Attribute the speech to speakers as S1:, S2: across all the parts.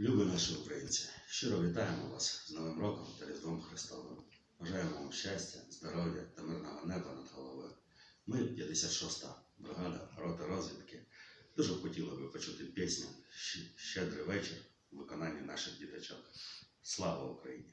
S1: Любі наші українці, щиро вітаємо вас з Новим роком та Різдвом Христовим. Бажаємо вам щастя, здоров'я та мирного неба над головою. Ми, 56-та бригада роти розвідки, дуже хотіли би почути пісню Щедрий вечір у виконанні наших діточок. Слава Україні!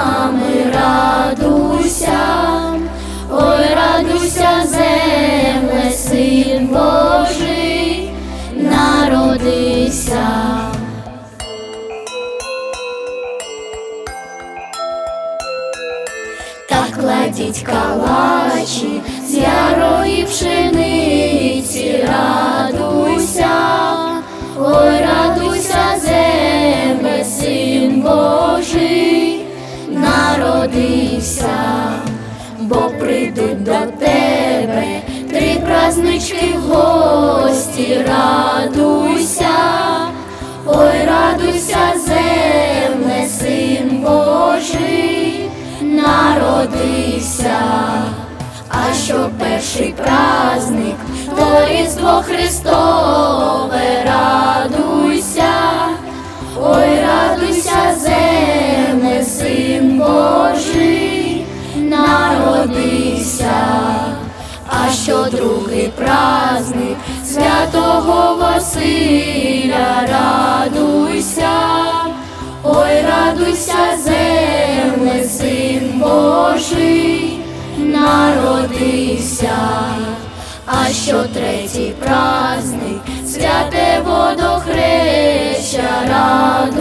S2: кладіть калачі з ярої пшениці, радуйся, ой, радуйся, земле, син Божий, народився, бо прийдуть до тебе три празднички в гості, народився, а що перший праздник, то Різдво Христове, радуйся, ой, радуйся, земле, син Божий, народився, а що другий праздник? Святого Василя, радуйся, ой, радуйся, земле, Божий, народився, а що третій праздник, святе водохреща, радуйся,